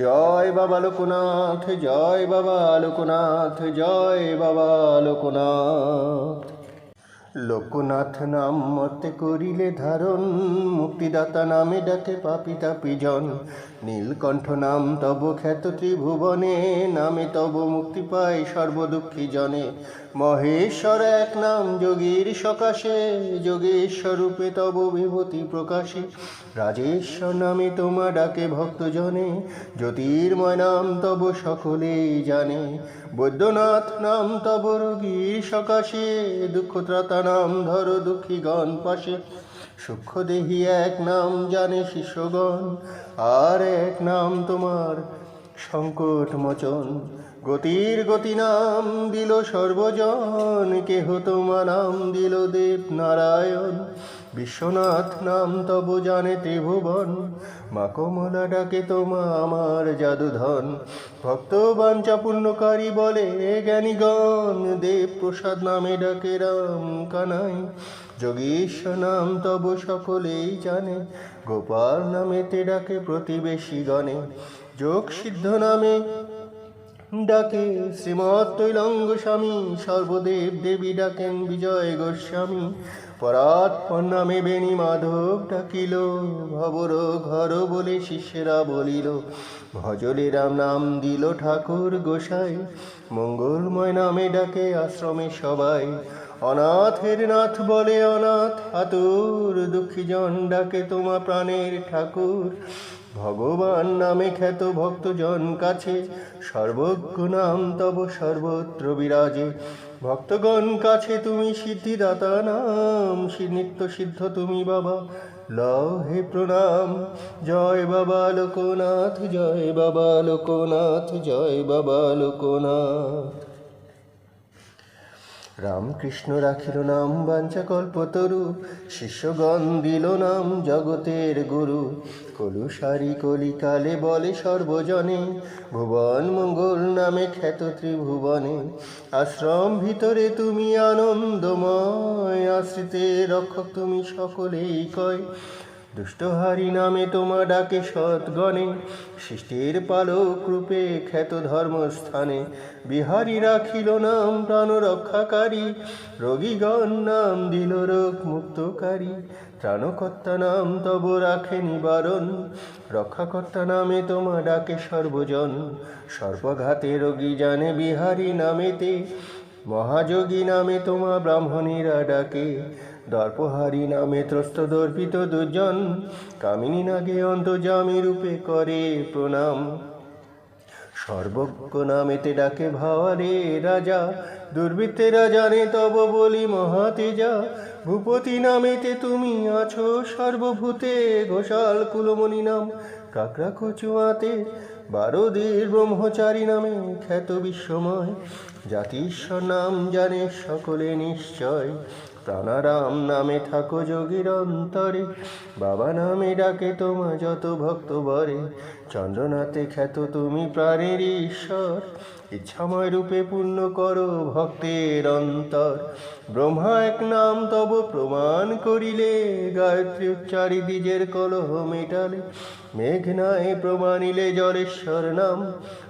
জয় বাবা লোকনাথ, জয় বাবা লোকনাথ, জয় বাবা লোকনাথ। লোকনাথ নাম মতে করিলে ধারণ, মুক্তিদাতা নামে ডাকে পাপি তাপি জন। নীলকণ্ঠ নাম তব খ্যাত ত্রিভুবনে, নামে তব মুক্তি পায় সর্বদুঃখী জনে। মহেশ্বর এক নাম, যোগীর সকাশে যোগেশ্বর রূপে তব বিভূতি প্রকাশে। রাজেশ্বর নামে তোমা ডাকে ভক্তজনে, জ্যোতির্ময় নাম তব সকলেই জানে। বৈদ্যনাথ নাম তব রোগীর সকাশে দুঃখ ত্রাতা নাম ধর দুঃখীগণ পাশে। সূক্ষ্ম দেহি এক নাম জানে শিষ্যগণ, আর এক নাম তোমার সংকট মোচন গতির গতি নাম দিল সর্বজন, কেহ তোমা নাম দিল দেব নারায়ণ। বিশ্বনাথ নাম তব জানে ত্রিভুবন, মা কমলা ডাকে তোমা আমার জাদুধন ভক্ত বাঞ্চা পুণ্যকারী বলে জ্ঞানীগণ, দেব প্রসাদ নামে ডাকে রাম কানাই। যোগীশ্বর নাম তব সকলেই জানে, গোপাল নামেতে ডাকে প্রতিবেশী গণে যোগ সিদ্ধ নামে ডাকে শ্রীমৎ স্বামী সর্বদেব দেবী ডাকেন বিজয় গোস্বামী। পরাৎপর নামে বেণী মাধব ডাকিল, ভবর ঘর বলে শিষ্যেরা বলিল ভজলে রাম নাম দিল ঠাকুর গোসাই। মঙ্গলময় নামে ডাকে আশ্রমে সবাই, অনাথের নাথ বলে অনাথ, হাতুর দুঃখী জন ডাকে তোমা প্রাণের ঠাকুর। ভগবান নামে খ্যাত ভক্তজন কাছে সর্বজ্ঞ নাম তব সর্বত্র বিরাজে। ভক্তগণ কাছে তুমি সিদ্ধিদাতা নাম, সি- নিত্য সিদ্ধ তুমি বাবা। লও হে প্রণাম, জয় বাবা লোকনাথ, জয় বাবা লোকনাথ, জয় বাবা লোকনাথ। রামকৃষ্ণ রাখিল নাম বাঞ্ছা কল্পতরু শিষ্যগণ দিল নাম জগতের গুরু। কলুসারি কলিকালে বলে সর্বজনে, ভুবন মঙ্গল নামে খ্যাত ত্রিভুবনে। আশ্রম ভিতরে তুমি আনন্দময় আশ্রিতে রক্ষক তুমি সকলেই কয়। দুষ্টহারি নামে তোমা ডাকে সৎগণে সৃষ্টির পালক রূপে খ্যাত ধর্মস্থানে। বিহারী রাখিল নাম প্রাণ রক্ষাকারী, রোগীগণ নাম দিল রোগ মুক্তকারী। ত্রাণকর্তা নাম তব রাখে নিবারণ, রক্ষাকর্তা নামে তোমা ডাকে সর্বজন। সর্বঘাতে রোগী জানে বিহারী নামেতে, মহাযোগী নামে তোমা ব্রাহ্মণীরা ডাকে। দর্পহারি নামে ত্রস্ত দর্পিত দুজন কামিনী নাগে অন্তর্জামী রূপে করে প্রণাম। সর্বজ্ঞ নামেতে ডাকে ভাওয়ারে, রাজা দুর্বৃত্তেরা জানে তব বলি মহাতেজা, ভূপতি নামেতে তুমি আছো সর্বভূতে ঘোষাল কুলমণি নাম কাকরা কচুয়াতে বারোদের ব্রহ্মচারী নামে খ্যাত বিশ্বময় জাতিশ্বর নাম জানে সকলে নিশ্চয় প্রাণারাম নামে থাকো যোগীর অন্তরে। বাবা নামে ডাকে তোমার যত ভক্ত বরে। চন্দ্রনাথে খ্যাত তুমি প্রাণের ঈশ্বর। ইচ্ছাময় রূপে পূর্ণ করো ভক্তের অন্তর। ব্রহ্মা এক নাম তব প্রমাণ করিলে, গায়ত্রী উচ্চারি বীজের কলহ মেটালে। মেঘনায় প্রমাণিলে জলেশ্বর নাম,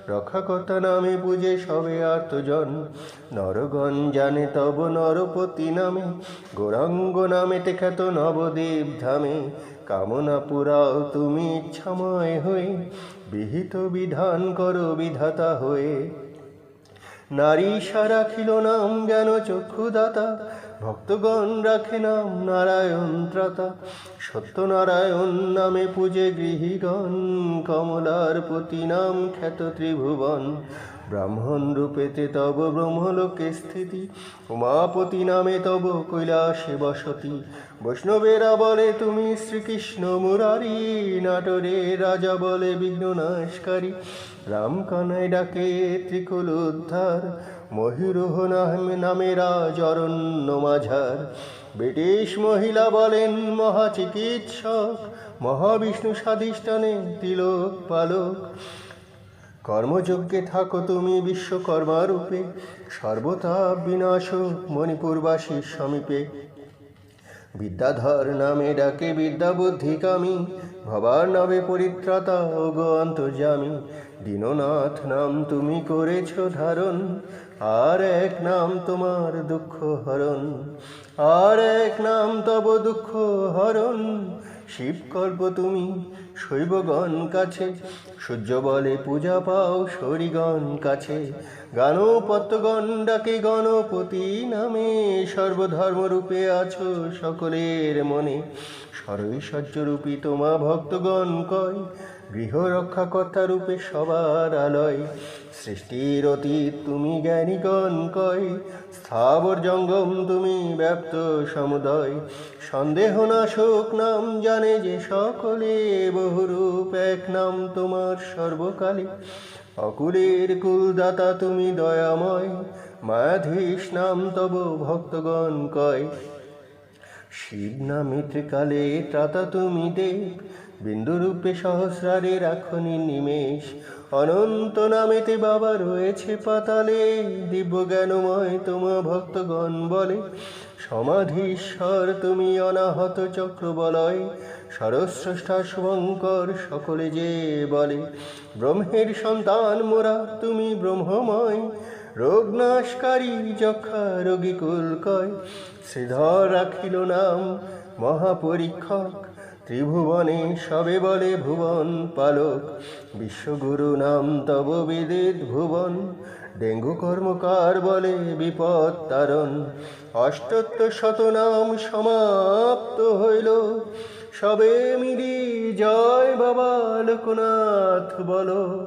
রক্ষাকর্তা নামে পূজে সবে আর্তজন। নরগণ জানে তব নরপতি নামে, গৌরাঙ্গ নামেতে খ্যাত নবদেব ধামে। কামনা পুরাও তুমি ইচ্ছাময় হয়ে, বিহিত বিধান করো বিধাতা হয়ে। নারী রাখিল নাম জ্ঞান চক্ষুদাতা, ভক্তগণ রাখে নাম নারায়ণ ত্রাতা। সত্যনারায়ণ নামে পূজে গৃহীগণ, কমলার প্রতি নাম খ্যাত ত্রিভুবন। ব্রাহ্মণ রূপেতে তব ব্রহ্মলোকে স্থিতি, উমাপতি নামে তব কৈলাসে বসতি। বৈষ্ণবেরা বলে, তুমি শ্রীকৃষ্ণ মুরারি, নাটরে রাজা বলে বিঘ্ন নাশকারী। রাম কানাই ডাকে ত্রিকুল উদ্ধার মহিরোহ নামে নামে রাজ অরণ্য মাঝার। ব্রিটিশ মহিলা বলেন, মহাচিকিৎসক, মহাবিষ্ণু স্বাধিষ্ঠানে তিলক পালক। কর্মযজ্ঞে থাকো তুমি বিশ্বকর্মা রূপে সর্বতা বিনাশ মণিপুরবাসীর সমীপে। বিদ্যাধর নামে ডাকে বিদ্যা বুদ্ধি কামি ভবার নামে পরিত্রাতা ও গো অন্তর্যামী। দীননাথ নাম তুমি করেছ ধারণ, আর এক নাম তোমার দুঃখ হরণ। আর এক নাম তব দুঃখ হরণ, শিবকল্প তুমি শৈবগণ কাছে। সূর্য বলে পূজা পাও শরীগণ কাছে। গানপত্যগণ ডাকে, গণপতি নামে। সর্বধর্মরূপে আছো সকলের মনে। সরৈশ্বর্যরূপী তোমা ভক্তগণ কয় গৃহ রূপে সবার আলয়, সৃষ্টির অতীত তুমি জ্ঞানীগণ কয় স্থাবর জঙ্গম তুমি ব্যাপ্ত সমুদয়, সন্দেহ নাশক নাম জানে যে সকলে বহুরূপ, এক নাম তোমার সর্বকালে। অকুলের কুলদাতা তুমি দয়াময়, মায়াধীশ নাম তব ভক্তগণ কয় শিব নামে ত্রিকালে ত্রাতা তুমি দেব। বিন্দুরূপে সহস্রারে রাখনি নিমেষ। অনন্ত নামেতে বাবা রয়েছে পাতালে। দিব্য জ্ঞানময় তোমা ভক্তগণ বলে, সমাধীশ্বর তুমি অনাহত চক্র বলয় সরস্রষ্টা শুভঙ্কর সকলে যে বলে, ব্রহ্মের সন্তান মোরা তুমি ব্রহ্মময়। রোগ নাশকারী যক্ষা রোগী কুলকয় শ্রীধর রাখিল নাম মহাপরীক্ষক। ত্রিভুবনে সবে বলে ভুবন পালক। বিশ্বগুরু নাম তব বেদের ভুবন। ডেঙ্গু কর্মকার বলে বিপদ তারণ। অষ্টত্ব শতনাম সমাপ্ত হইল। সবে মিলি জয় বাবা লোকনাথ বলো।